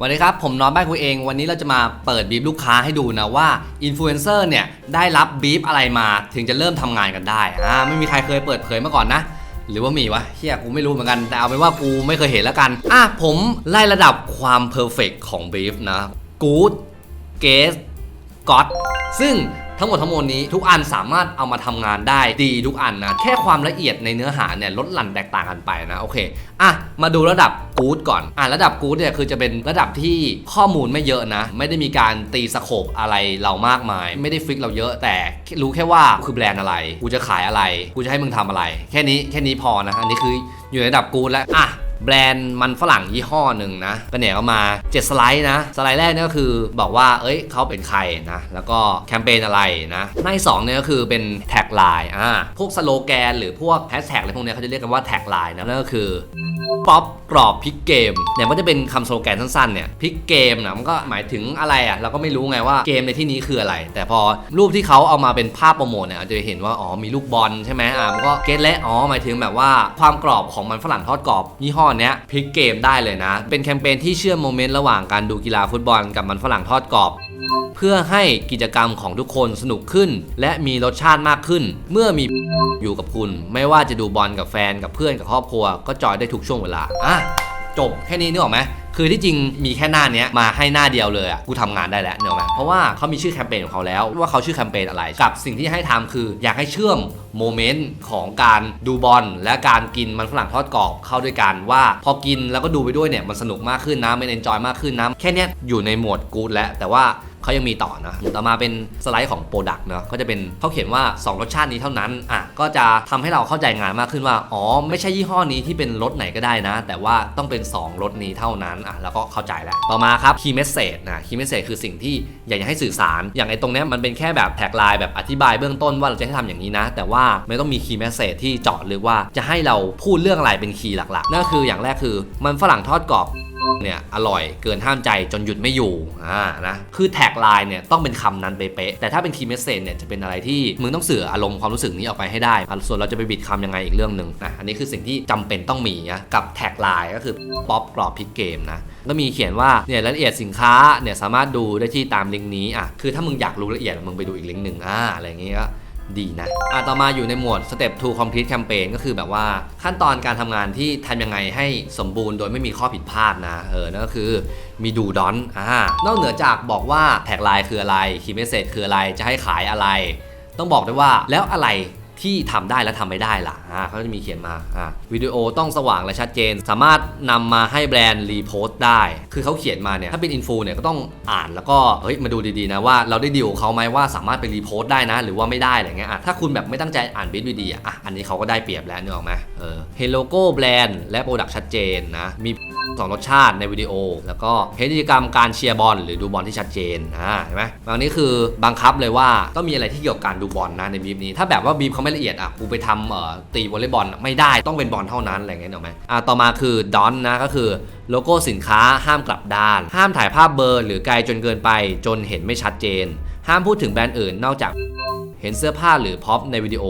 วันนี้ครับผมน้องบ้านคุยเอง วันนี้เราจะมาเปิดบีบลูกค้าให้ดูนะว่าอินฟลูเอนเซอร์เนี่ยได้รับบีบอะไรมาถึงจะเริ่มทำงานกันได้อ่าไม่มีใครเคยเปิดเผยมาก่อนนะ หรือว่ามีวะเฮียกูไม่รู้เหมือนกัน แต่เอาเป็นว่ากูไม่เคยเห็นแล้วกัน อะผมไล่ระดับความเพอร์เฟกของบีฟนะกู๊ดเกสก็อตซึ่ง ทั้งหมดทั้งมวลนี้ทุกอันสามารถเอามาทำงานได้ดีทุกอันนะ แค่ความละเอียดในเนื้อหาเนี่ยลดหลั่นแตกต่างกันไปนะโอเคอะมาดูระดับกู๊ดก่อนอะระดับกู๊ดเนี่ยคือจะเป็นระดับที่ข้อมูลไม่เยอะนะ ไม่ได้มีการตีสโคปอะไรเรามากมาย ไม่ได้ฟิกเราเยอะ แต่รู้แค่ว่าคือแบรนด์อะไร กูจะขายอะไร กูจะให้มึงทำอะไร แค่นี้แค่นี้พอนะอันนี้คืออยู่ในระดับกู๊ดแล้วอะ แบรนด์มันฝรั่งยี่ห้อหนึ่งนะก็เนี่ยเอามา 7 สไลด์นะ สไลด์แรกเนี่ยก็คือบอกว่า เอ้ยเขาเป็นใครนะ แล้วก็แคมเปญอะไรนะหน้าที่สองเนี่ยก็คือเป็นแท็กไลน์อ่าพวกสโลแกน หรือพวกแฮชแท็กอะไรพวกเนี้ยเขาจะเรียกกันว่าแท็กไลน์นะนั่นก็คือ ป๊อปกรอบพิกเกมเนี่ยมันจะเป็นคำสโลแกนสั้นๆเนี่ยพิกเกมนะมันก็หมายถึงอะไรอะเราก็ไม่รู้ไงว่าเกมในที่นี้คืออะไร แต่พอรูปที่เขาเอามาเป็นภาพโปรโมทเนี่ยอาจจะเห็นว่าอ๋อมีลูกบอลใช่ไหมอะมันก็เก็ตและอ๋อหมายถึงแบบว่าความกรอบของมันฝรั่งทอดกรอบยี่ห้อเนี้ยพิกเกมได้เลยนะ เป็นแคมเปญที่เชื่อมโมเมนต์ระหว่างการดูกีฬาฟุตบอลกับมันฝรั่งทอดกรอบเพื่อให้กิจกรรมของทุกคนสนุกขึ้น และมีรสชาติมากขึ้น เมื่อมีอยู่กับคุณ ไม่ว่าจะดูบอลกับแฟนกับเพื่อนกับครอบครัว ก็จอยได้ทุกช่วงเวลาอะ จบแค่นี้นึกออกไหมคือที่จริงมีแค่หน้าเนี้ยมาให้หน้าเดียวเลยอะกูทำงานได้แล้วเนกอะไหมเพราะว่าเขามีชื่อแคมเปญของเขาแล้ว ว่าเขาชื่อแคมเปญอะไร กับสิ่งที่ให้ทำคือ อยากให้เชื่อมโมเมนต์ของการดูบอลและการกินมันฝรั่งทอดกรอบเข้าด้วยกันว่า พอกินแล้วก็ดูไปด้วยเนี่ยมันสนุกมากขึ้นนะมันเอนจอยมากขึ้นนะแค่นี้อยู่ในหมวดกู๊ดแล้วแต่ว่า เขายังมีต่อนะต่อมาเป็นสไลด์ของโปรดักต์เนาะก็จะเป็นเขาเขียนว่า 2 รสชาตินี้เท่านั้นอะก็จะทำให้เราเข้าใจงานมากขึ้นว่าอ๋อไม่ใช่ยี่ห้อนี้ที่เป็นรสไหนก็ได้นะ แต่ว่าต้องเป็น 2รสนี้เท่านั้นอะแล้วก็เข้าใจแล้วต่อมาครับ key message นะ key message คือสิ่งที่อยากจะให้สื่อสาร อย่างไอ้ตรงเนี้ยมันเป็นแค่แบบแท็กไลน์แบบอธิบายเบื้องต้นว่าเราจะให้ทำอย่างนี้นะ แต่ว่าไม่ต้องมี key message ที่เจาะลึกว่าจะให้เราพูดเรื่องอะไรเป็นคีย์หลักๆนั่นคืออย่างแรกคือมันฝรั่งทอดกรอบ เนี่ยอร่อยเกินห้ามใจจนหยุดไม่อยู่อ่านะคือแท็กไลน์เนี่ยต้องเป็นคำนั้นเป๊ะแต่ถ้าเป็นคีย์เมสเซจเนี่ยจะเป็นอะไรที่มึงต้องสื่ออารมณ์ความรู้สึกนี้ออกไปให้ได้ ส่วนเราจะไปบิดคำยังไงอีกเรื่องหนึ่งนะอันนี้คือสิ่งที่จำเป็นต้องมีนะกับแท็กไลน์ก็คือป๊อปกรอบพิกเกมนะก็มีเขียนว่าเนี่ยรายละเอียดสินค้าเนี่ยสามารถดูได้ที่ตามลิงก์นี้อะคือถ้ามึงอยากรู้ละเอียดมึงไปดูอีกลิงก์หนึ่งอ่าอะไรอย่างเงี้ยก็ ดีนะ อะต่อมาอยู่ในหมวด Step to Complete Campaign ก็คือแบบว่าขั้นตอนการทำงานที่ทำยังไงให้สมบูรณ์โดยไม่มีข้อผิดพลาดนะ เออ นั่นก็คือมีดูดอนอ่านอกเหนือจากบอกว่าแท็กไลน์คืออะไรคีย์เมสเซจคืออะไร จะให้ขายอะไร ต้องบอกด้วยว่าแล้วอะไร ที่ทำได้และทำไม่ได้ล่ะอ่าเขาจะมีเขียนมาอ่าวิดีโอต้องสว่างและชัดเจน สามารถนำมาให้แบรนด์รีโพสต์ได้ คือเขาเขียนมาเนี่ยถ้าเป็นอินฟูเนี่ยก็ต้องอ่านแล้วก็เฮ้ยมาดูดีๆนะว่าเราได้ดีลเขาไหมว่าสามารถไปรีโพสต์ได้นะ หรือว่าไม่ได้อะไรเงี้ยอะถ้าคุณแบบไม่ตั้งใจอ่านบิทดีๆอะอะอันนี้เขาก็ได้เปรียบแล้วเนึกออกไหมเออเห็นโลโก้แบรนด์และโปรดักต์ชัดเจนนะมีสองรสชาติในวิดีโอ แล้วก็เห็นกิจกรรมการเชียร์บอลหรือดูบอลที่ชัดเจนอ่าเห็นไหมบางนี้คือบังคับเลยว่าต้องมีอะไรที่เกี่ยวกับการดูบอลนะในบีฟนี้ ถ้าแบบว่าบีฟเขาไม่ละเอียดอะกูไปทำเอ่อตีวอลเลย์บอลไม่ได้ต้องเป็นบอลเท่านั้นอะไรเงี้ยเห็นไหมอ่าต่อมาคือดอนนะก็คือโลโก้สินค้าห้ามกลับด้าน ห้ามถ่ายภาพเบอร์หรือไกลจนเกินไปจนเห็นไม่ชัดเจน ห้ามพูดถึงแบรนด์อื่นนอกจากเห็นเสื้อผ้าหรือพ็อปในวิดีโอ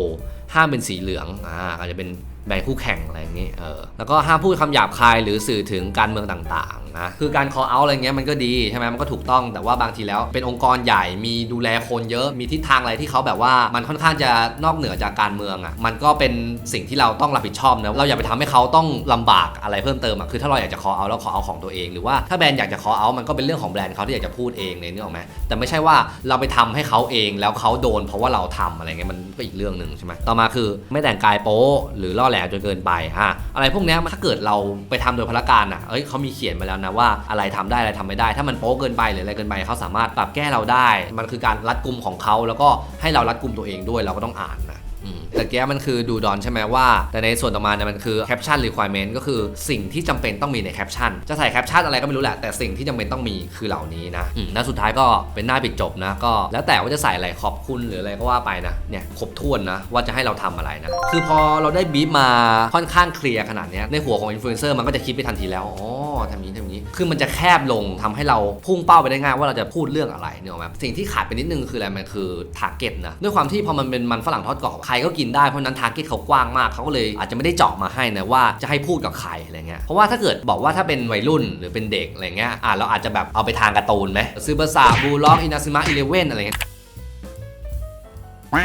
ห้ามเป็นสีเหลืองอ่าอาจจะเป็นแบ่งคู่แข่งอะไรอย่างงี้ยเออแล้วก็ห้ามพูดคำหยาบคายหรือสื่อถึงการเมืองต่าง นะคือการ call out อะไรเงี้ยมันก็ดีใช่ไหมมันก็ถูกต้องแต่ว่าบางทีแล้ว เป็นองค์กรใหญ่มีดูแลคนเยอะมีทิศทางอะไรที่เขาแบบว่ามันค่อนข้างจะนอกเหนือจากการเมืองอะ่ะมันก็เป็นสิ่งที่เราต้องรับผิดชอบนะเราอย่าไปทำให้เขาต้องลำบากอะไรเพิ่มเติมอะ่ะคือถ้าเราอยากจะ call out แล้ว call out ของตัวเองหรือว่าถ้าแบรนด์อยากจะ call out มันก็เป็นเรื่องของแบรนด์เขาที่อยากจะพูดเองเลยนึกออกไหมแต่ไม่ใช่ว่าเราไปทำให้เขาเองแล้วเขาโดน เพราะว่าเราทำอะไรเงี้ยมันก็อีกเรื่องหนึ่งใช่ไหมต่อมาคือไม่แต่งกายโป๊หรือล่อแหลมจนเกินไปฮะอะไรพวกนี้ถ้าเกิดเราไปทำโดยพละการอะเอ้ยเขามีเขียนมาแล้วนะว่าอะไรทำได้อะไรทำไม่ได้ ถ้ามันโป๊เกินไปหรืออะไรเกินไปเขาสามารถปรับแก้เราได้ มันคือการรัดกุมของเขาแล้วก็ให้เรารัดกุมตัวเองด้วยเราก็ต้องอ่านนะแต่แก้มันคือดูดอนใช่ไหมว่า แต่ในส่วนต่อมาเนี่ยมันคือแคปชั่น requirement ก็คือสิ่งที่จำเป็นต้องมีในแคปชั่น จะใส่แคปชั่นอะไรก็ไม่รู้แหละ แต่สิ่งที่จำเป็นต้องมีคือเหล่านี้นะแล้วสุดท้ายก็เป็นหน้าปิดจบนะ ก็แล้วแต่ว่าจะใส่อะไรขอบคุณหรืออะไรก็ว่าไปนะ เนี่ยครบถ้วนนะ ว่าจะให้เราทำอะไรนะ คือพอเราได้บีบมาค่อนข้างเคลียร์ขนาดนี้ในหัวของอินฟลูเอนเซอร์มันก็จะคิดไปทันทีแล้ว อ๋อทำนี้ทำ คือมันจะแคบลงทำให้เราพุ่งเป้าไปได้ง่ายว่าเราจะพูดเรื่องอะไรเนี่ยหรอกไหมสิ่งที่ขาดไปนิดนึงคืออะไรมันคือทาร์เก็ตนะด้วยความที่พอมันเป็นมันฝรั่งทอดกรอบใครก็กินได้เพราะฉะนั้นทาร์เก็ตเขากว้างมากเขาก็เลยอาจจะไม่ได้เจาะมาให้นะว่าจะให้พูดกับใครอะไรเงี้ยเพราะว่าถ้าเกิดบอกว่าถ้าเป็นวัยรุ่นหรือเป็นเด็กอะไรเงี้ยอะเราอาจจะแบบเอาไปทางการ์ตูนไหมซูเปอร์ซาบูล็อกอินาซิมะอีเลเว่นอะไรเงี้ย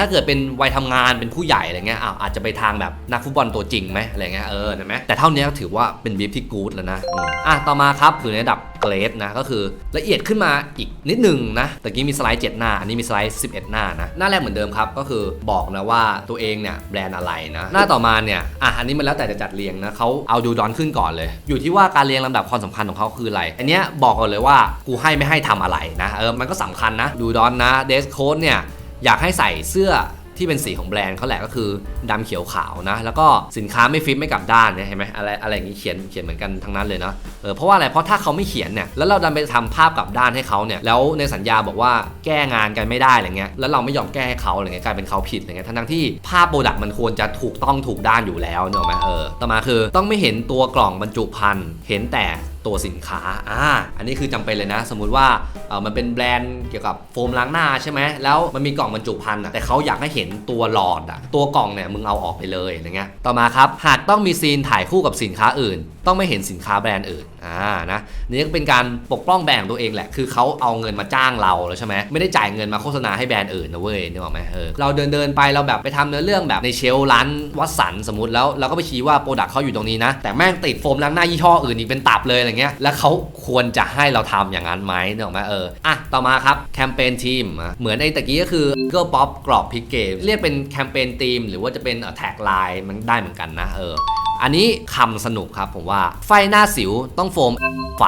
ถ้าเกิดเป็นวัยทำงานเป็นผู้ใหญ่อะไรเงี้ยอ้าวอาจจะไปทางแบบนักฟุตบอลตัวจริงไหมอะไรเงี้ยเออเห็นไหมแต่เท่านี้ก็ถือว่าเป็นบีฟที่กู๊ดแล้วนะอ,อะต่อมาครับคือในระดับเกรดนะก็คือละเอียดขึ้นมาอีกนิดหนึ่งนะตะกี้มีสไลด์ 7 หน้า อันนี้มีสไลด์ 11 หน้านะ หน้าแรกเหมือนเดิมครับ ก็คือบอกนะว่าตัวเองเนี่ยแบรนด์อะไรนะ หน้าต่อมาเนี่ย อะอันนี้มันแล้วแต่จะจัดเรียงนะเขาเอาดูดอนขึ้นก่อนเลย อยู่ที่ว่าการเรียงลำดับความสำคัญของเขาคืออะไร อันเนี้ยบอกก่อนเลยว่ากูให้ไม่ให้ทำอะไรนะ เออ มันก็สำคัญนะ ดูดอนนะ เดสโค้ดเนี่ย อยากให้ใส่เสื้อที่เป็นสีของแบรนด์เขาแหละก็คือดำเขียวขาวนะ แล้วก็สินค้าไม่ฟิตไม่กลับด้านเนี่ยเห็นไหมอะไรอะไรอย่างนี้เขียนเขียนเหมือนกันทั้งนั้นเลยเนาะเออเพราะว่าอะไรเพราะถ้าเขาไม่เขียนเนี่ยแล้วเราดันไปทำภาพกลับด้านให้เขาเนี่ยแล้วในสัญญาบอกว่าแก้งานกันไม่ได้อะไรเงี้ยแล้วเราไม่ยอมแก้ให้เขาอะไรเงี้ยกลายเป็นเขาผิดอะไรเงี้ยทั้งที่ภาพโปรดักต์มันควรจะถูกต้องถูกด้านอยู่แล้วเนอะไหมเออต่อมาคือต้องไม่เห็นตัวกล่องบรรจุภัณฑ์เห็นแต่ตัวสินค้าอ่าอันนี้คือจำเป็นเลยนะ สมมุติว่าเออมันเป็นแบรนด์เกี่ยวกับโฟมล้างหน้าใช่ไหมแล้วมันมีกล่องบรรจุภัณฑ์อะแต่เขาอยากให้เห็นตัวหลอดอะตัวกล่องเนี่ยมึงเอาออกไปเลยอย่างเงี้ยต่อมาครับหากต้องมีซีนถ่ายคู่กับสินค้าอื่นต้องไม่เห็นสินค้าแบรนด์อื่นอ่านะนี่ก็เป็นการปกป้องแบรนด์ของตัวเองแหละ คือเขาเอาเงินมาจ้างเราแล้วใช่ไหมไม่ได้จ่ายเงินมาโฆษณาให้แบรนด์อื่นนะเว้ยนึกออกไหมเออเราเดินเดินไปเราแบบไปทำเนื้อเรื่องแบบในเชลฟ์ร้านวัดสันสมมติแล้วเราก็ไปชี้ว่าโปรดักต์เขาอยู่ตรงนี้นะ แต่แม่งติดโฟมล้างหน้ายี่ห้ออื่นอีกเป็นตับเลยอะไรเงี้ยแล้วเขาควรจะให้เราทำอย่างนั้นไหมนึกออกไหมเอออะต่อมาครับแคมเปญทีมเหมือนไอ้ตะกี้ก็คือเกิร์ลป๊อปกรอบพิกเกมเรียกเป็นแคมเปญทีมหรือว่าจะเป็นแท็กไลน์มันได้เหมือนกันนะเออ อันนี้คำสนุกครับผมว่าไฟหน้าสิวต้องโฟมไฟ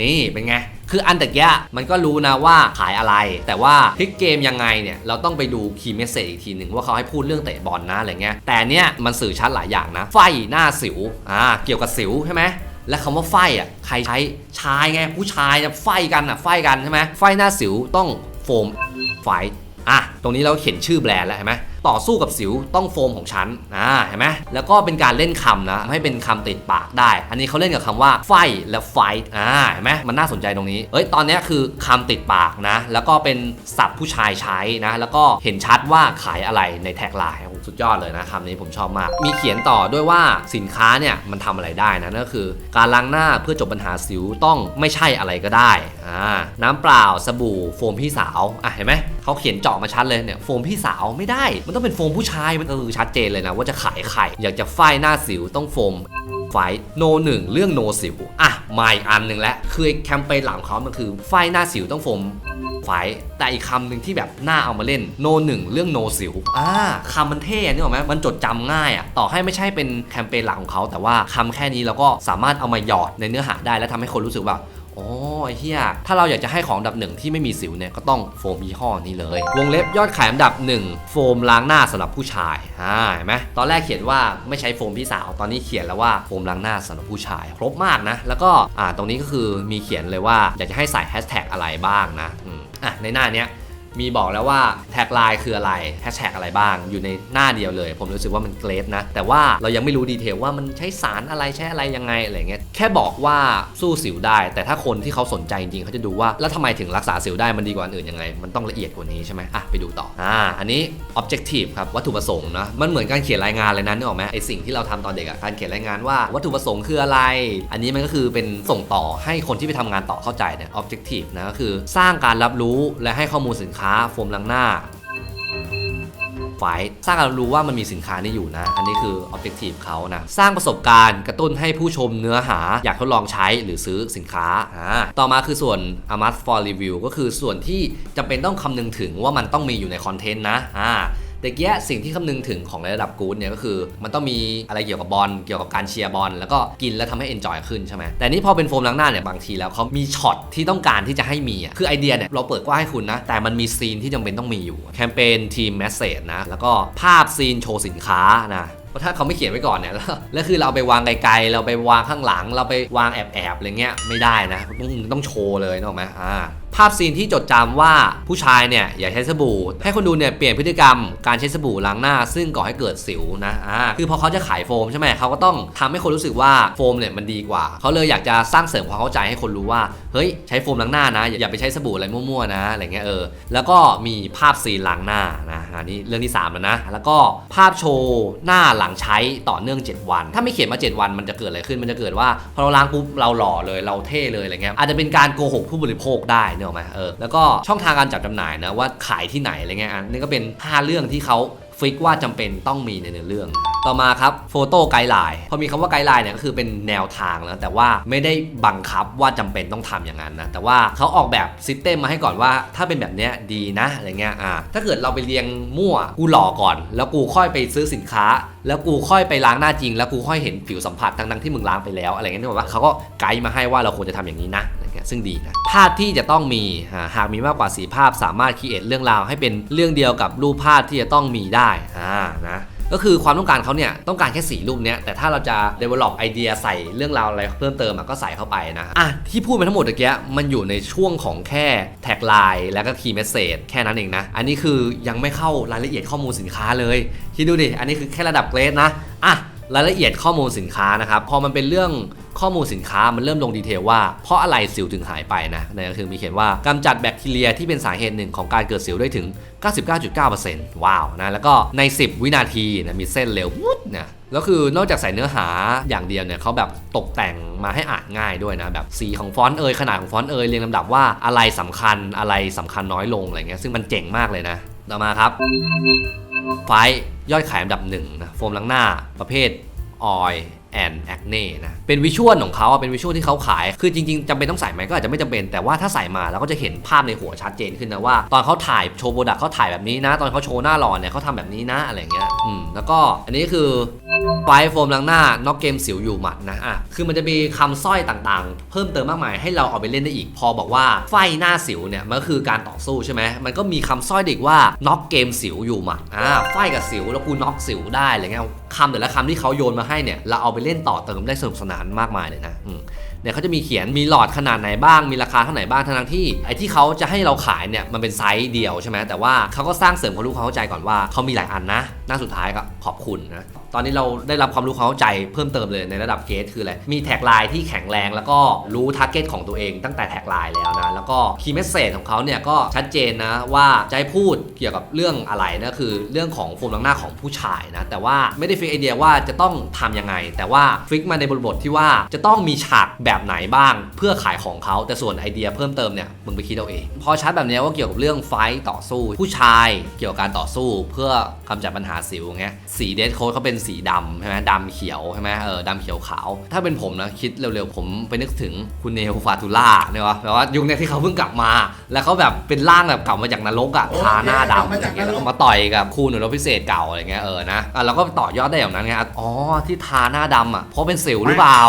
นี่เป็นไงคืออันตะกี้มันก็รู้นะว่าขายอะไร แต่ว่าพลิกเกมยังไงเนี่ยเราต้องไปดูคีย์เมสเซจอีกทีหนึ่งว่าเขาให้พูดเรื่องเตะบอลนะอะไรเงี้ยแต่เนี้ยมันสื่อชัดหลายอย่างนะ ไฟหน้าสิวอ่าเกี่ยวกับสิวใช่ไหมและคำว่าไฟอะใครใช้ชายไงผู้ชายจะไฟกันอะไฟกันใช่ไหมไฟหน้าสิวต้องโฟมไฟอะตรงนี้เราเขียนชื่อแบรนด์แล้วเห็นไหม ต่อสู้กับสิวต้องโฟมของฉันอ่าเห็นไหมแล้วก็เป็นการเล่นคำนะให้เป็นคำติดปากได้ อันนี้เขาเล่นกับคำว่าไฟและไฟอ่าเห็นไหมมันน่าสนใจตรงนี้เอ้ยตอนนี้คือคำติดปากนะ แล้วก็เป็นศัพท์ผู้ชายใช้นะ แล้วก็เห็นชัดว่าขายอะไรในแท็กไลน์ สุดยอดเลยนะคำนี้ผมชอบมาก มีเขียนต่อด้วยว่าสินค้าเนี่ยมันทำอะไรได้นะนั่นก็คือ การล้างหน้าเพื่อจบปัญหาสิวต้องไม่ใช่อะไรก็ได้อ่าน้ำเปล่าสบู่โฟมพี่สาวอะเห็นไหมเขาเขียนเจาะมาชัดเลยเนี่ยโฟมพี่สาวไม่ได้ มันต้องเป็นโฟมผู้ชายมันก็คือชัดเจนเลยนะว่าจะขายไข่อยากจะฝ้ายหน้าสิวต้องโฟม ไฟโนหนึ่งเรื่องโนสิวอะมาอีกอันหนึ่งแล้วคือแคมเปญหลังเขามันคือไฟหน้าสิวต้องโฟมไฟแต่อีกคำหนึ่งที่แบบน่าเอามาเล่นโนหนึ่งเรื่องโนสิวอ่าคำมันเท่นึกออกไหมมันจดจำง่ายอะต่อให้ไม่ใช่เป็นแคมเปญหลักของเขา แต่ว่าคำแค่นี้เราก็สามารถเอามาหยอดในเนื้อหาได้ และทำให้คนรู้สึกว่า โอ้ไอ้เฮียถ้าเราอยากจะให้ของดับหนึ่งที่ไม่มีสิวเนี่ยก็ต้องโฟมยี่ห้อนี้เลย วงเล็บยอดขายอันดับหนึ่งโฟมล้างหน้าสำหรับผู้ชายอ่าเห็นไหมตอนแรกเขียนว่าไม่ใช้โฟมพี่สาว ตอนนี้เขียนแล้วว่าโฟมล้างหน้าสำหรับผู้ชาย ครบมากนะ แล้วก็อ่าตรงนี้ก็คือมีเขียนเลยว่าอยากจะให้ใส่แฮชแท็กอะไรบ้างนะอะในหน้าเนี้ย มีบอกแล้วว่าแท็กไลน์คืออะไรแฮชแท็กอะไรบ้าง อยู่ในหน้าเดียวเลย ผมรู้สึกว่ามันเกรดนะ แต่ว่าเรายังไม่รู้ดีเทลว่ามันใช้สารอะไรใช้อะไรยังไงอะไรเงี้ยแค่บอกว่าสู้สิวได้ แต่ถ้าคนที่เขาสนใจจริงๆเขาจะดูว่าแล้วทำไมถึงรักษาสิวได้มันดีกว่าอันอื่นยังไง มันต้องละเอียดกว่านี้ใช่ไหมอะไปดูต่ออ่าอันนี้ objective ครับวัตถุประสงค์นะมันเหมือนการเขียนรายงานเลยนะนึกออกไหมไอสิ่งที่เราทำตอนเด็กอะการเขียนรายงานว่าวัตถุประสงค์คืออะไร อันนี้มันก็คือเป็นส่งต่อให้คนที่ไปทำงานต่อเข้าใจเนี่ย objective นะก็คือสร้างการรับรู้และให้ข้อมูลสินค้าโฟมล้างหน้าไฟล์สร้างการรู้ว่ามันมีสินค้านี้อยู่นะ อันนี้คือ objective เขานะ สร้างประสบการณ์กระตุ้นให้ผู้ชมเนื้อหาอยากทดลองใช้หรือซื้อสินค้าอ่าต่อมาคือส่วน a m a s for review ก็คือส่วนที่จำเป็นต้องคำนึงถึงว่ามันต้องมีอยู่ในคอนเทนต์นะอ่า แต่แยสิ่งที่คำนึงถึงของในระดับกู๊ดเนี่ยก็คือ มันต้องมีอะไรเกี่ยวกับบอลเกี่ยวกับการเชียร์บอลแล้วก็กินแล้วทำให้เอนจอยขึ้นใช่ไหมแต่นี่พอเป็นโฟมล้างหน้าเนี่ยบางทีแล้วเขามีช็อตที่ต้องการที่จะให้มีอะคือไอเดียเนี่ยเราเปิดกว้างให้คุณนะ แต่มันมีซีนที่จำเป็นต้องมีอยู่แคมเปญทีมแมสเซจนะแล้วก็ภาพซีนโชว์สินค้านะเพราะถ้าเขาไม่เขียนไว้ก่อนเนี่ย แล้วแล้วคือเราเอาไปวางไกลๆ เราไปวางข้างหลัง เราไปวางแอบๆ อะไรเงี้ย ไม่ได้นะ ต้องต้องโชว์เลยนึกออกไหมอ่า ภาพซีนที่จดจำว่าผู้ชายเนี่ยอย่าใช้สบู่ ให้คนดูเนี่ยเปลี่ยนพฤติกรรมการใช้สบู่ล้างหน้า ซึ่งก่อให้เกิดสิวนะอ่าคือพอเขาจะขายโฟมใช่ไหมเขาก็ต้องทำให้คนรู้สึกว่าโฟมเนี่ยมันดีกว่า เขาเลยอยากจะสร้างเสริมความเข้าใจให้คนรู้ว่าเฮ้ยใช้โฟมล้างหน้านะอย่าไปใช้สบู่อะไรมั่วๆนะอะไรเงี้ยเออแล้วก็มีภาพซีนล้างหน้านะอันนี้เรื่องที่สามแล้วนะแล้วก็ภาพโชว์หน้าหลังใช้ต่อเนื่อง 7 วัน ถ้าไม่เขียนมา 7 วันมันจะเกิดอะไรขึ้นมันจะเกิดว่าพอเราล้างปุ๊บเราหล่อเลยเราเท่เลยอะไรเงี้ยอาจจะเป็นการโกหกผู้บริโภคได้เนกอะไหมเออแล้วก็ช่องทางการจัดจำหน่ายนะว่าขายที่ไหนอะไรเงี้ยอันนี้ก็เป็น 5 เรื่องที่เขาฟิกว่าจำเป็นต้องมีในเนื้อเรื่อง ต่อมาครับโฟโต้ไกด์ไลน์พอมีคำว่าไกด์ไลน์เนี่ยก็คือเป็นแนวทางแล้วแต่ว่าไม่ได้บังคับว่าจำเป็นต้องทำอย่างนั้นนะ แต่ว่าเขาออกแบบซิสเต็มมาให้ก่อนว่า ถ้าเป็นแบบเนี้ยดีนะอะไรเงี้ยอ่าถ้าเกิดเราไปเรียงมั่วกูหล่อก่อน แล้วกูค่อยไปซื้อสินค้า แล้วกูค่อยไปล้างหน้าจริง แล้วกูค่อยเห็นผิวสัมผัสทั้งๆที่มึงล้างไปแล้วอะไรเงี้ยนึกออกปะเขาก็ไกด์มาให้ว่าเราควรจะทำอย่างนี้นะ เงี้ยซึ่งดีนะภาพที่จะต้องมีหากมีมากกว่าสีภาพสามารถคิดเอทเรื่องราวให้เป็นเรื่องเดียวกับรูปภาพที่จะต้องมีได้อ่านะก็คือความต้องการเขาเนี่ยต้องการแค่สีรูปเนี้ยแต่ถ้าเราจะ develop ไอเดียใส่เรื่องราวอะไรเพิ่มเติมก็ใส่เข้าไปนะอะที่พูดไปทั้งหมดตะเกียมันอยู่ในช่วงของแค่แท็กไลน์แล้วก็ key message แค่นั้นเองนะ อันนี้คือยังไม่เข้ารายละเอียดข้อมูลสินค้าเลยคิดดูดิอันนี้คือแค่ระดับเกรดนะอะรายละเอียดข้อมูลสินค้านะครับพอมันเป็นเรื่อง ข้อมูลสินค้ามันเริ่มลงดีเทลว่าเพราะอะไรสิวถึงหายไปนะนั่นก็คือมีเขียนว่ากำจัดแบคทีเรียที่เป็นสาเหตุหนึ่งของการเกิดสิวได้ถึง 99.9%ว้าวนะแล้วก็ใน 10 วินาทีนะมีเส้นเร็ววุ๊ดเนี่ยแล้วคือนอกจากใส่เนื้อหาอย่างเดียวเนี่ยเขาแบบตกแต่งมาให้อ่านง่ายด้วยนะแบบสีของฟอนต์เอยขนาดของฟอนต์เอยเรียงลำดับว่าอะไรสำคัญอะไรสำคัญน้อยลงอะไรเงี้ยซึ่งมันเจ๋งมากเลยนะ ต่อมาครับ ไฟยอดขายอันดับหนึ่งนะโฟมล้างหน้าประเภทออย แอนแอคเน่นะ เป็นวิชวลของเขาเป็นวิชวลที่เขาขาย คือจริงๆจำเป็นต้องใส่ไหมก็อาจจะไม่จำเป็น แต่ว่าถ้าใส่มาเราก็จะเห็นภาพในหัวชัดเจนขึ้นนะว่า ตอนเขาถ่ายโชว์โปรดักเขาถ่ายแบบนี้นะ ตอนเขาโชว์หน้าหล่อเนี่ยเขาทำแบบนี้นะอะไรเงี้ย อืม แล้วก็อันนี้คือ ไฟโฟมล้างหน้านอกเกมสิวอยู่หมัดนะอะคือมันจะมีคำสร้อยต่างๆ เพิ่มเติมมากมายให้เราเอาไปเล่นได้อีก พอบอกว่าไฟหน้าสิวเนี่ยมันก็คือการต่อสู้ใช่ไหมมันก็มีคำสร้อยเด็กว่าน็อกเกมสิวอยู่หมัดอ่าไฟกับสิวแล้วกูน็อกสิวได้อะไรเงี้ยคำแต่ละคำที่เขาโยนมาให้เนี่ยเราเอาไปเล่นต่อเติมได้สนุกสนานมากมายเลยนะอืมเนี่ยเขาจะมีเขียนมีหลอดขนาดไหนบ้าง มีราคาเท่าไหร่บ้างทั้งที่ไอ้ที่เขาจะให้เราขายเนี่ยมันเป็นไซส์เดียวใช่ไหมแต่ว่าเขาก็สร้างเสริมความรู้ความเข้าใจก่อนว่าเขามีหลายอันนะหน้าสุดท้ายก็ขอบคุณนะ ตอนนี้เราได้รับความรู้ความเข้าใจเพิ่มเติมเลยในระดับเกสคืออะไร มีแท็กไลน์ที่แข็งแรง แล้วก็รู้ทาร์เก็ตของตัวเองตั้งแต่แท็กไลน์แล้วนะ แล้วก็คีย์เมสเซจของเขาเนี่ยก็ชัดเจนนะว่าจะให้พูดเกี่ยวกับเรื่องอะไรนะคือเรื่องของโฟมล้างหน้าของผู้ชายนะ แต่ว่าไม่ได้ฟิกไอเดียว่าจะต้องทำยังไง แต่ว่าฟิกมาในบริบทที่ว่าจะต้องมีฉากแบบไหนบ้าง เพื่อขายของเขาแต่ส่วนไอเดียเพิ่มเติมเนี่ยมึงไปคิดเอาเอง พอชัดแบบนี้ว่าเกี่ยวกับเรื่องไฟต์ต่อสู้ ผู้ชายเกี่ยวกับการต่อสู้ เพื่อกำจัดปัญหาสิวไงสีเดดโค้ดเขาเป็นสีดำใช่ไหมดำเขียวใช่ไหมเออดำเขียวขาว ถ้าเป็นผมนะคิดเร็วๆ ผมไปนึกถึงคุณเนลฟาตูล่าเนี่ยวะแบบว่ายุคเนี้ยที่เขาเพิ่งกลับมา แล้วเขาแบบเป็นร่างแบบกลับมาจากนรกอะทาหน้าดำอะไรเงี้ยแล้วก็มาต่อยกับคู่หน่วยรบพิเศษเก่าอะไรเงี้ยเออนะอะเราก็ต่อยอดได้อย่างนั้นไงอ๋อที่ทาหน้าดำอะเพราะเป็นสิวหรือเปล่า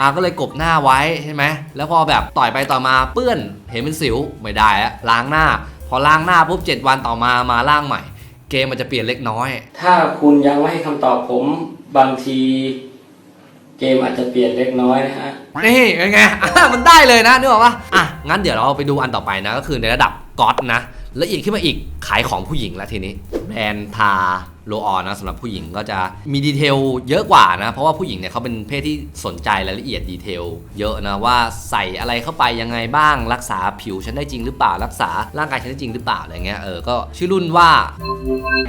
อะก็เลยกบหน้าไว้ใช่ไหมแล้วพอแบบต่อยไปต่อมาเปื้อนเห็นเป็นสิวไม่ได้อะล้างหน้า พอล้างหน้าปุ๊บ7วันต่อมามาล่างใหม่ เกมมันจะเปลี่ยนเล็กน้อย ถ้าคุณยังไม่ให้คำตอบผมบางที เกมอาจจะเปลี่ยนเล็กน้อยนะฮะ นี่เป็นไงอะมันได้เลยนะนึกออกปะอะ งั้นเดี๋ยวเราไปดูอันต่อไปนะ ก็คือในระดับก๊อตนะ ละเอียดขึ้นมาอีกขายของผู้หญิงแล้วทีนี้แบรนด์ทา โลออนนะสำหรับผู้หญิงก็จะมีดีเทลเยอะกว่านะ เพราะว่าผู้หญิงเนี่ยเขาเป็นเพศที่สนใจรายละเอียดดีเทลเยอะนะว่าใส่อะไรเข้าไปยังไงบ้าง รักษาผิวฉันได้จริงหรือเปล่า รักษาร่างกายฉันได้จริงหรือเปล่าอะไรเงี้ยเออก็ชื่อรุ่นว่า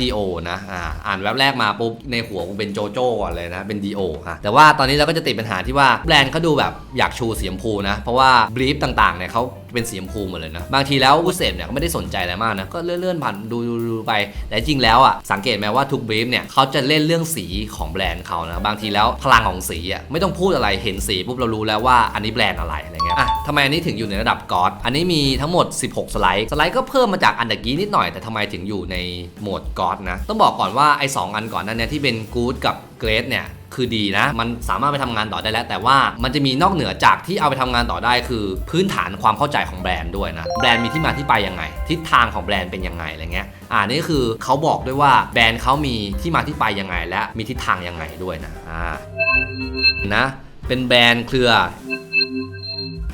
ดีโอนะอ่าอ่านแว็บแรกมาปุ๊บในหัวกูเป็นโจโจ้ก่อนเลยนะเป็นดีโอฮะแต่ว่าตอนนี้เราก็จะติดปัญหาที่ว่าแบรนด์เขาดูแบบอยากชูสีชมพูนะเพราะว่าบรีฟต่างๆเนี่ยเขาเป็นสีชมพูหมดเลยนะบางทีแล้วผู้เสพเนี่ยก็ไม่ได้สนใจอะไรมากนะก็เลื่อนๆผ่านดูดูไปแต่จริงแล้วอะสังเกตไหมว่าทุกบรีฟเนี่ยเขาจะเล่นเรื่องสีของแบรนด์เขานะบางทีแล้วพลังของสีอะไม่ต้องพูดอะไรเห็นสีปุ๊บเรารู้แล้วว่าอันนี้แบรนด์อะไรอะไรเงี้ยอะทำไมอันนี้ถึงอยู่ในระดับกอดอันนี้มีทั้งหมด 16 สไลด์สไลด์ก็เพิ่มมาจากอันตะกี้นิดหน่อยแต่ทำไมถึงอยู่ในโหมดกอดนะต้องบอกก่อนว่าไอ้สองอันก่อนนั้นเนี่ยที่เป็นกู๊ดกับเกรดเนี่ย คือดีนะ มันสามารถไปทำงานต่อได้แล้ว แต่ว่ามันจะมีนอกเหนือจากที่เอาไปทำงานต่อได้ คือพื้นฐานความเข้าใจของแบรนด์ด้วยนะแบรนด์มีที่มาที่ไปยังไง ทิศทางของแบรนด์เป็นยังไงอะไรเงี้ยอ่านี่คือเขาบอกด้วยว่าแบรนด์เขามีที่มาที่ไปยังไง และมีทิศทางยังไงด้วยนะอ่านะเป็นแบรนด์เครือ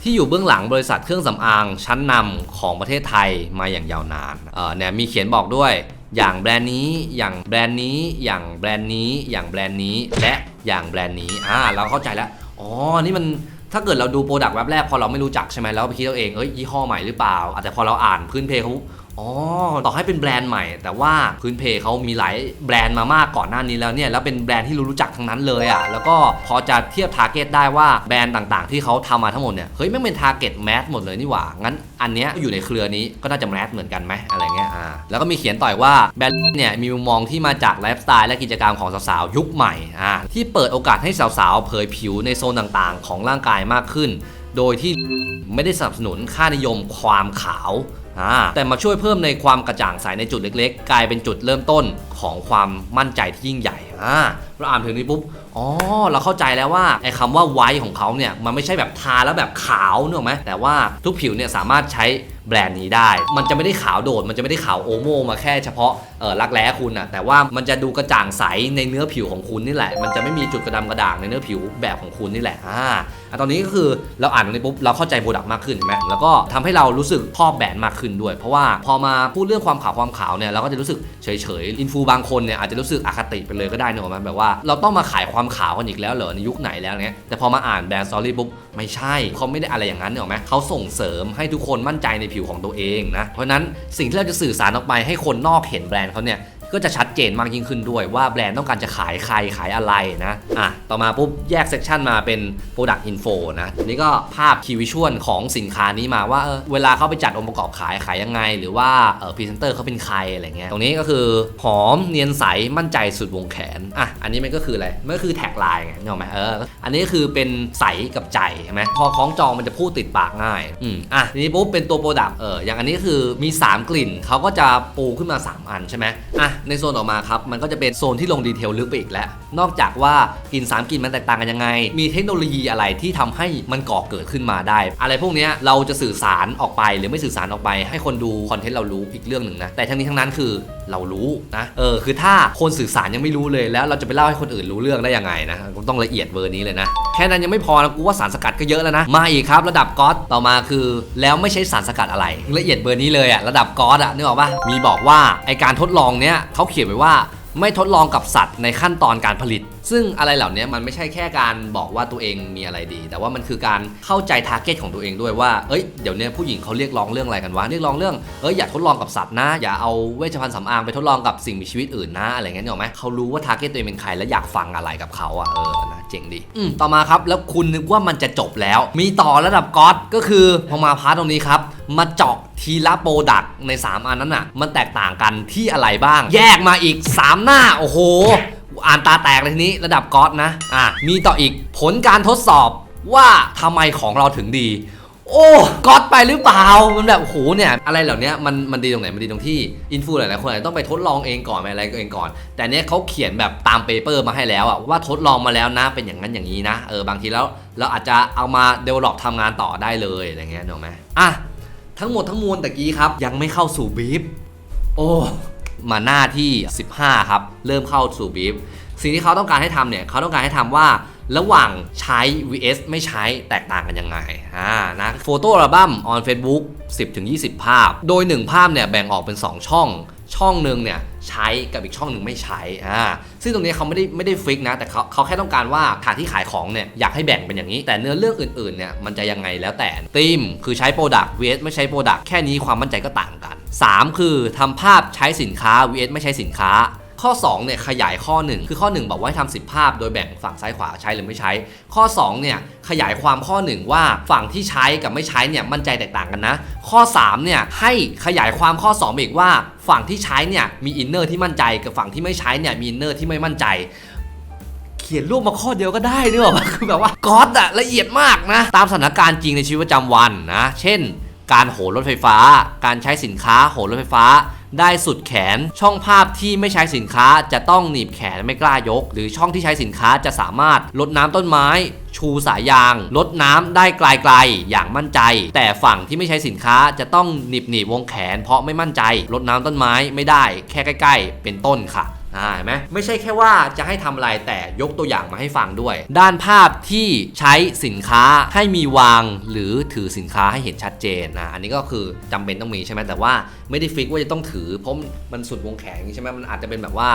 ที่อยู่เบื้องหลังบริษัทเครื่องสำอางชั้นนำของประเทศไทยมาอย่างยาวนานเออเนี่ยมีเขียนบอกด้วย อย่างแบรนด์นี้ อย่างแบรนด์นี้ อย่างแบรนด์นี้ อย่างแบรนด์นี้ และ อย่างแบรนด์นี้อ่าเราเข้าใจแล้วอ๋อนี่มันถ้าเกิดเราดูโปรดักต์แว็บแรกพอเราไม่รู้จักใช่ไหมแล้วไปคิดเอาเองเอ้ยยี่ห้อใหม่หรือเปล่าอะแต่พอเราอ่านพื้นเพเขา อ๋อ ต่อให้เป็นแบรนด์ใหม่ แต่ว่าพื้นเพเขามีหลายแบรนด์มามากก่อนหน้านี้แล้วเนี่ย แล้วเป็นแบรนด์ที่รู้รู้จักทั้งนั้นเลยอะ แล้วก็พอจะเทียบทาร์เก็ตได้ว่าแบรนด์ต่างๆ ที่เขาทำมาทั้งหมดเนี่ย เฮ้ยไม่เป็นทาร์เก็ตแมสหมดเลยนี่หว่า งั้นอันเนี้ยอยู่ในเครือนี้ก็น่าจะแมสเหมือนกันไหมอะไรเงี้ย อ่า แล้วก็มีเขียนต่อยว่าแบรนด์เนี่ยมีมุมมองที่มาจากไลฟ์สไตล์และกิจกรรมของสาวๆยุคใหม่ อ่า ที่เปิดโอกาสให้สาวๆเผยผิวในโซนต่างๆ ของร่างกายมากขึ้น โดยที่ไม่ได้สนับสนุนค่านิยมความขาวแต่มาช่วยเพิ่มในความกระจ่างใสในจุดเล็กๆ กลายเป็นจุดเริ่มต้นของความมั่นใจที่ยิ่งใหญ่ เราอ่านถึงนี้ปุ๊บอ๋อเราเข้าใจแล้วว่าไอ้คำว่าไวท์ของเขาเนี่ยมันไม่ใช่แบบทาแล้วแบบขาวเนกอะไหมแต่ว่าทุกผิวเนี่ยสามารถใช้แบรนด์นี้ได้ มันจะไม่ได้ขาวโดด มันจะไม่ได้ขาวโอโมมาแค่เฉพาะเออรักแร้คุณอะแต่ว่ามันจะดูกระจ่างใสในเนื้อผิวของคุณนี่แหละ มันจะไม่มีจุดกระดำกระด่างในเนื้อผิวแบบของคุณนี่แหละ อ่าตอนนี้ก็คือเราอ่านตรงนี้ปุ๊บเราเข้าใจโปรดักต์มากขึ้นใช่ไหมแล้วก็ทำให้เรารู้สึกชอบแบรนด์มากขึ้นด้วย เพราะว่าพอมาพูดเรื่องความขาวความขาวเนี่ยเราก็จะรู้สึกเฉยๆอินฟูบางคนเนี่ยอาจจะรู้สึกอคติไปเลยก็ได้เนอะมันแบบว่าเราต้องมาขายความขาวกันอีกแล้วเหรอในยุคไหนแล้วเนี่ยแต่พอมาอ่านแบรนด์สตอรี่ปุ๊บไม่ใช่เขาไม่ได้อะไรอย่างนั้นเนอะไหมเขาส่งเสริมให้ทุกคนมั่นใจในผิวของตัวเองนะเพราะนั้นสิ่งที่เราจะสื่อสารออกไปให้คนนอกเห็นแบรนด์เขาเนี่ย ก็จะชัดเจนมากยิ่งขึ้นด้วยว่าแบรนด์ต้องการจะขายใครขายอะไรนะอะต่อมาปุ๊บแยกเซกชันมาเป็น Product Info นะนนี้ก็ภาพคีวิชวลของสินค้านี้มาว่าเออเวลาเขาไปจัดองค์ประกอบขายขายยังไง หรือว่าเออพรีเซนเตอร์เขาเป็นใครอะไรเงี้ยตรงนี้ก็คือหอมเนียนใสมั่นใจสุดวงแขนอะอันนี้มันก็คืออะไรมันก็คือแท็กไลน์ไงนึกออกไหมเอออันนี้ก็คือเป็นใสกับใจใช่ไหมพอคล้องจองมันจะพูดติดปากง่ายอืมอะทีนี้ปุ๊บเป็นตัวโปรดักต์เอออย่างอันนี้คือมี 3 กลิ่นเขาก็จะปูขึ้นมา 3 อันใช่ไหมอะในโซนออกมาครับมันก็จะเป็นโซนที่ลงดีเทลลึกไปอีกแล้ว นอกจากว่ากลิ่น3กลิ่นมันแตกต่างกันยังไง มีเทคโนโลยีอะไรที่ทำให้มันก่อเกิดขึ้นมาได้ อะไรพวกนี้เราจะสื่อสารออกไปหรือไม่สื่อสารออกไป ให้คนดูคอนเทนต์เรารู้อีกเรื่องหนึ่งนะแต่ทั้งนี้ทั้งนั้นคือเรารู้นะเออคือถ้าคนสื่อสารยังไม่รู้เลยแล้วเราจะไปเล่าให้คนอื่นรู้เรื่องได้ยังไงนะก็ต้องละเอียดเวอร์นี้เลยนะแค่นั้นยังไม่พอนะกูว่าสารสกัดก็เยอะแล้วนะมาอีกครับระดับก๊อตต่อมาคือ แล้วไม่ใช่สารสกัดอะไร ละเอียดเบอร์นี้เลยอะระดับก๊อตอะนึกออกปะมีบอกว่าไอการทดลองเนี้ยเขาเขียนไว้ว่าไม่ทดลองกับสัตว์ในขั้นตอนการผลิต ซึ่งอะไรเหล่านี้มันไม่ใช่แค่การบอกว่าตัวเองมีอะไรดี แต่ว่ามันคือการเข้าใจทาร์เก็ตของตัวเองด้วยว่าเอ้ยเดี๋ยวเนี้ยผู้หญิงเขาเรียกร้องเรื่องอะไรกันวะเรียกร้องเรื่องเอ้ยอย่าทดลองกับสัตว์นะ อย่าเอาเวชภัณฑ์สำอางไปทดลองกับสิ่งมีชีวิตอื่นนะอะไรเงี้ยนึกออกไหมเขารู้ว่าทาร์เก็ตตัวเองเป็นใครและอยากฟังอะไรกับเขาอะเออนะเจ๋งดีอืมต่อมาครับแล้วคุณนึกว่ามันจะจบแล้ว มีต่อระดับก๊อตก็คือพอมาพาร์ทตรงนี้ครับมาเจาะทีละโปรดักต์ใน 3 อันนั้นอะ มันแตกต่างกันที่อะไรบ้าง แยกมาอีก 3 หน้า โอ้โห อ่านตาแตกเลยทีนี้ระดับก๊อตนะ อะ มีต่ออีกผลการทดสอบว่าทำไมของเราถึงดี โอ้ก๊อตไปหรือเปล่า มันแบบโหเนี่ย อะไรเหล่านี้มันมันดีตรงไหน มันดีตรงที่อินฟูหลายๆคนอาจจะต้องไปทดลองเองก่อนไปอะไรเองก่อน แต่เนี้ยเขาเขียนแบบตามเปเปอร์มาให้แล้วอะว่าทดลองมาแล้วนะ เป็นอย่างนั้นอย่างนี้นะ เออบางทีแล้วเราอาจจะเอามาเดเวลลอปทำงานต่อได้เลยอะไรเงี้ยถูกไหมอะทั้งหมดทั้งมวลตะกี้ครับ ยังไม่เข้าสู่บีฟโอ้ มาหน้าที่ 15 ครับ เริ่มเข้าสู่บีฟสิ่งที่เขาต้องการให้ทำเนี่ยเขาต้องการให้ทำว่าระหว่างใช้ vs ไม่ใช้แตกต่างกันยังไงอ่านะโฟโต้อัลบั้ม on Facebook 10-20 ภาพ โดย 1 ภาพเนี่ยแบ่งออกเป็น 2 ช่อง ช่องหนึ่งเนี่ยใช้กับอีกช่องหนึ่งไม่ใช้อ่าซึ่งตรงนี้เขาไม่ได้ไม่ได้ฟิกนะ แต่เขาเขาแค่ต้องการว่าฐานที่ขายของเนี่ยอยากให้แบ่งเป็นอย่างนี้ แต่เนื้อเรื่องอื่นๆเนี่ยมันจะยังไงแล้วแต่ตีมคือใช้โปรดักต์ vs ไม่ใช้โปรดักต์แค่นี้ความมั่นใจก็ต่างกัน 3 คือทำภาพใช้สินค้า vs ไม่ใช้สินค้า ข้อ2เนี่ยขยายข้อ 1 คือข้อ 1 บอกว่าให้ทำ10ภาพ โดยแบ่งฝั่งซ้ายขวาใช้หรือไม่ใช้ ข้อ2เนี่ยขยายความข้อ 1 ว่าฝั่งที่ใช้กับไม่ใช้เนี่ยมั่นใจแตกต่างกันนะ ข้อ3เนี่ยให้ขยายความข้อ 2 อีกว่าฝั่งที่ใช้เนี่ยมีอินเนอร์ที่มั่นใจกับฝั่งที่ไม่ใช้เนี่ยมีอินเนอร์ที่ไม่มั่นใจเขียนรูปมาข้อเดียวก็ได้นึกออกปะคือแบบว่าก๊อตอะละเอียดมากนะ ตามสถานการณ์จริงในชีวิตประจำวันนะ เช่น การโหนรถไฟฟ้า การใช้สินค้าโหนรถไฟฟ้า ได้สุดแขน ช่องภาพที่ไม่ใช้สินค้าจะต้องหนีบแขนไม่กล้ายก หรือช่องที่ใช้สินค้าจะสามารถลดน้ำต้นไม้ ชูสายยาง ลดน้ำได้ไกลๆอย่างมั่นใจ แต่ฝั่งที่ไม่ใช้สินค้าจะต้องหนีบหนีบวงแขนเพราะไม่มั่นใจลดน้ำต้นไม้ไม่ได้แค่ใกล้ ๆ เป็นต้นค่ะ อ่าเห็นไหมไม่ใช่แค่ว่าจะให้ทำอะไรแต่ยกตัวอย่างมาให้ฟังด้วย ด้านภาพที่ใช้สินค้าให้มีวางหรือถือสินค้าให้เห็นชัดเจนนะอันนี้ก็คือจำเป็นต้องมีใช่ไหมแต่ว่าไม่ได้ฟิกว่าจะต้องถือเพราะมันสุดวงแขนอย่างใช่ไหมมันอาจจะเป็นแบบว่า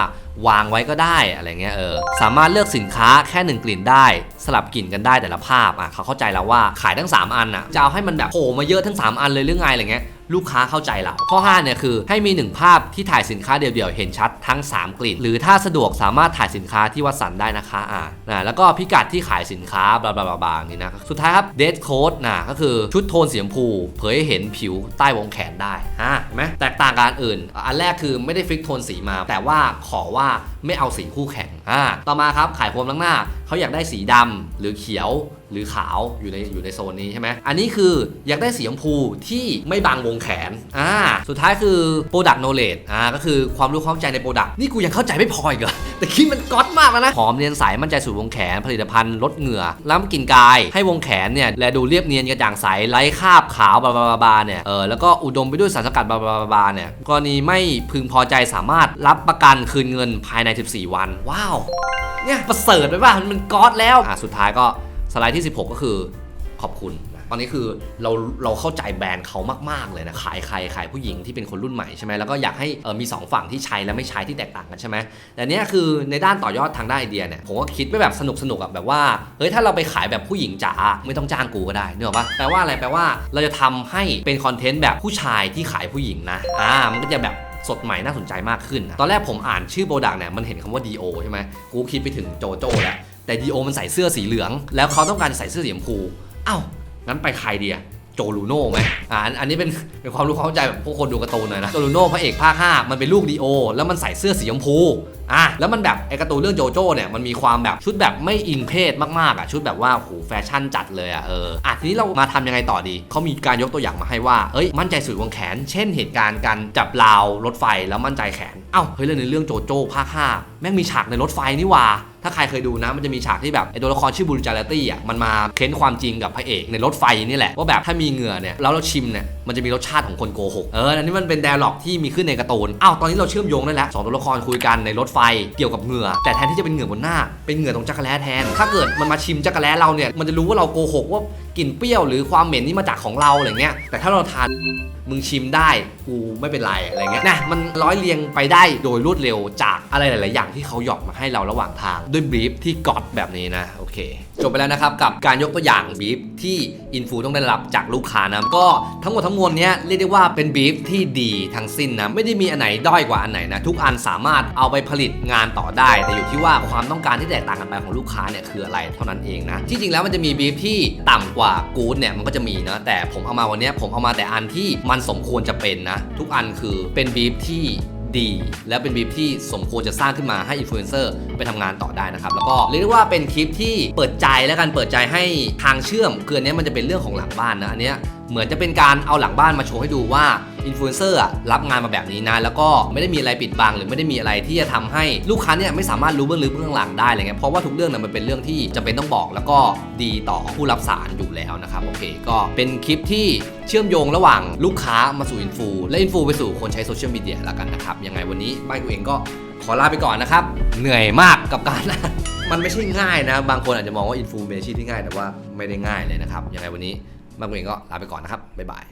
วางไว้ก็ได้อะไรเงี้ยเออสามารถเลือกสินค้าแค่หนึ่งกลิ่นได้ สลับกลิ่นกันได้แต่ละภาพอะเขาเข้าใจแล้วว่าขายทั้ง 3 อันอะจะเอาให้มันแบบโผล่มาเยอะทั้ง 3 อันเลยหรือไงอะไรเงี้ย ลูกค้าเข้าใจเราข้อ5เนี่ยคือให้มี 1 ภาพที่ถ่ายสินค้าเดี่ยวๆ เห็นชัดทั้ง 3 กลิ่น หรือถ้าสะดวกสามารถถ่ายสินค้าที่วัดสันได้นะคะอ่านะแล้วก็พิกัดที่ขายสินค้าบลาบลาบลาบางนี้นะสุดท้ายครับเดทโค้ดนะก็คือชุดโทนสีชมพู เผยให้เห็นผิวใต้วงแขนได้ฮะเห็นไหมแตกต่างกันอื่น อันแรกคือไม่ได้ฟิกโทนสีมา แต่ว่าขอว่า ไม่เอาสีคู่แข่งอ่าต่อมาครับขายโฟมล้างหน้าเขาอยากได้สีดำหรือเขียวหรือขาวอยู่ในอยู่ในโซนนี้ใช่ไหมอันนี้คืออยากได้สีชมพูที่ไม่บังวงแขนอ่าสุดท้ายคือ Product Knowledge อ่าก็คือความรู้ความเข้าใจใน Product นี่กูยังเข้าใจไม่พออีกเหรอแต่คิดมันก๊อตมากแล้วนะหอมเนียนใสมั่นใจสูตรวงแขนผลิตภัณฑ์ลดเหงื่อล้ำกลิ่นกาย ให้วงแขนเนี่ยแลดูเรียบเนียนกระจ่างใสไร้คราบขาวบาบาบาบาเนี่ยเออแล้วก็อุดมไปด้วยสารสกัดบาบาบาบาเนี่ยกรณีไม่พึงพอใจสามารถรับประกันคืนเงินภายใน14 วัน ว้าว เนี่ยประเสริฐไปป่ะ มันเป็นก๊อตแล้ว อะสุดท้ายก็สไลด์ที่ 16 ก็คือขอบคุณตอนนี้คือเราเราเข้าใจแบรนด์เขามาก ๆ เลยนะขายใครขายผู้หญิงที่เป็นคนรุ่นใหม่ใช่ไหมแล้วก็อยากให้เออมี 2 ฝั่งที่ใช้และไม่ใช้ที่แตกต่างกันใช่ไหมแต่เนี้ยคือในด้านต่อยอดทางด้านไอเดียเนี่ยผมก็คิดไว้แบบสนุกสนุกแบบว่าเฮ้ยถ้าเราไปขายแบบผู้หญิงจ๋าไม่ต้องจ้างกูก็ได้เนอะปะแปลว่าอะไรแปลว่าเราจะทำให้เป็นคอนเทนต์แบบผู้ชายที่ขายผู้หญิงนะอ่ามันก็จะแบบ สดใหม่น่าสนใจมากขึ้นนะตอนแรกผมอ่านชื่อโปรดักต์เนี่ยมันเห็นคำว่า DO ใช่ไหมกูคิดไปถึงโจโจ้แล้วแต่ DO มันใส่เสื้อสีเหลือง แล้วเขาต้องการจะใส่เสื้อสีชมพูอ้าวงั้นไปใครดีอะ โจลูโน่ไหมอ่าอันนี้เป็นเป็นความรู้ความเข้าใจแบบพวกคนดูการ์ตูนหน่อยนะโจลูโน่พระเอกภาค5มันเป็นลูกดีโอ แล้วมันใส่เสื้อสีชมพูอะแล้วมันแบบไอการ์ตูนเรื่องโจโจ้เนี่ยมันมีความแบบชุดแบบไม่อิงเพศมากๆอะชุดแบบว่าโหแฟชั่นจัดเลยอะเอออะทีนี้เรามาทำยังไงต่อดีเขามีการยกตัวอย่างมาให้ว่าเอ้ยมั่นใจสุดวงแขน เช่นเหตุการณ์การจับราวรถไฟแล้วมั่นใจแขนเอ้าเฮ้ยเรื่องในเรื่องโจโจ้ภาค5แม่งมีฉากในรถไฟนี่ว่า ถ้าใครเคยดูนะมันจะมีฉากที่แบบไอตัวละครชื่อบูริจาร์ตี้อะมันมาเค้นความจริงกับพระเอกในรถไฟนี่แหละว่าแบบถ้ามีเหงื่อเนี่ยแล้วเราชิมเนี่ยมันจะมีรสชาติของคนโกหกเอออันนี้มันเป็นแดร์ล็อกที่มีขึ้นในการ์ตูนอ้าวตอนนี้เราเชื่อมโยงได้แล้วสองตัวละครคุยกันในรถไฟเกี่ยวกับเหงื่อ แต่แทนที่จะเป็นเหงื่อบนหน้า เป็นเหงื่อตรงจักรแล้แทน ถ้าเกิดมันมาชิมจักรแล้เราเนี่ยมันจะรู้ว่าเราโกหกว่า กลิ่นเปรี้ยวหรือความเหม็นนี่มาจากของเราอะไรเงี้ย แต่ถ้าเราทานมึงชิมได้กูไม่เป็นไรอะไรเงี้ยนะมันร้อยเรียงไปได้โดยรวดเร็วจากอะไรหลาย ๆ อย่างที่เขาหยอกมาให้เราระหว่างทางด้วยบรีฟที่กอดแบบนี้นะโอเคจบไปแล้วนะครับกับการยกตัวอย่างบีฟที่อินฟูต้องได้รับจากลูกค้านะก็ทั้งหมดทั้งมวลเนี้ยเรียกได้ว่าเป็นบีฟที่ดีทั้งสิ้นนะไม่ได้มีอันไหนด้อยกว่าอันไหนนะทุกอันสามารถเอาไปผลิตงานต่อได้ แต่อยู่ที่ว่าความต้องการที่แตกต่างกันไปของลูกค้าเนี่ยคืออะไรเท่านั้นเองนะที่จริงแล้วมันจะมีบีฟที่ต่ำกว่ากู๊ดเนี่ยมันก็จะมีนะแต่ผมเอามาวันนี้ผมเอามาแต่อันที่มันสมควรจะเป็นนะทุกอันคือเป็นบีฟที่ ดี และเป็นบีฟที่สมควรจะสร้างขึ้นมาให้อินฟลูเอนเซอร์ไปทำงานต่อได้นะครับ แล้วก็เรียกได้ว่าเป็นคลิปที่เปิดใจและกันเปิดใจให้ทางเชื่อมคืออันนี้มันจะเป็นเรื่องของหลังบ้านนะอันเนี้ย เหมือนจะเป็นการเอาหลังบ้านมาโชว์ให้ดูว่าอินฟลูเอนเซอร์รับงานมาแบบนี้นะ แล้วก็ไม่ได้มีอะไรปิดบังหรือไม่ได้มีอะไรที่จะทำให้ลูกค้าเนี่ยไม่สามารถรู้เบื้องลึกเบื้องหลังได้อะไรเงี้ยเพราะว่าทุกเรื่องเนี่ยมันเป็นเรื่องที่จำเป็นต้องบอก แล้วก็ดีต่อผู้รับสารอยู่แล้วนะครับโอเค ก็เป็นคลิปที่เชื่อมโยงระหว่างลูกค้ามาสู่อินฟูและอินฟูไปสู่คนใช้โซเชียลมีเดียแล้วกันนะครับยังไงวันนี้บ้านกูเองก็ขอลาไปก่อนนะครับ เหนื่อยมากกับการ มันไม่ใช่ง่ายนะ บางคนอาจจะมองว่าอินฟูเป็นอาชีพที่ง่ายแต่ว่าไม่ได้ง่ายเลยนะครับยังไงวันนี้ บานกูเองก็ลาไปก่อนนะครับบ๊ายบาย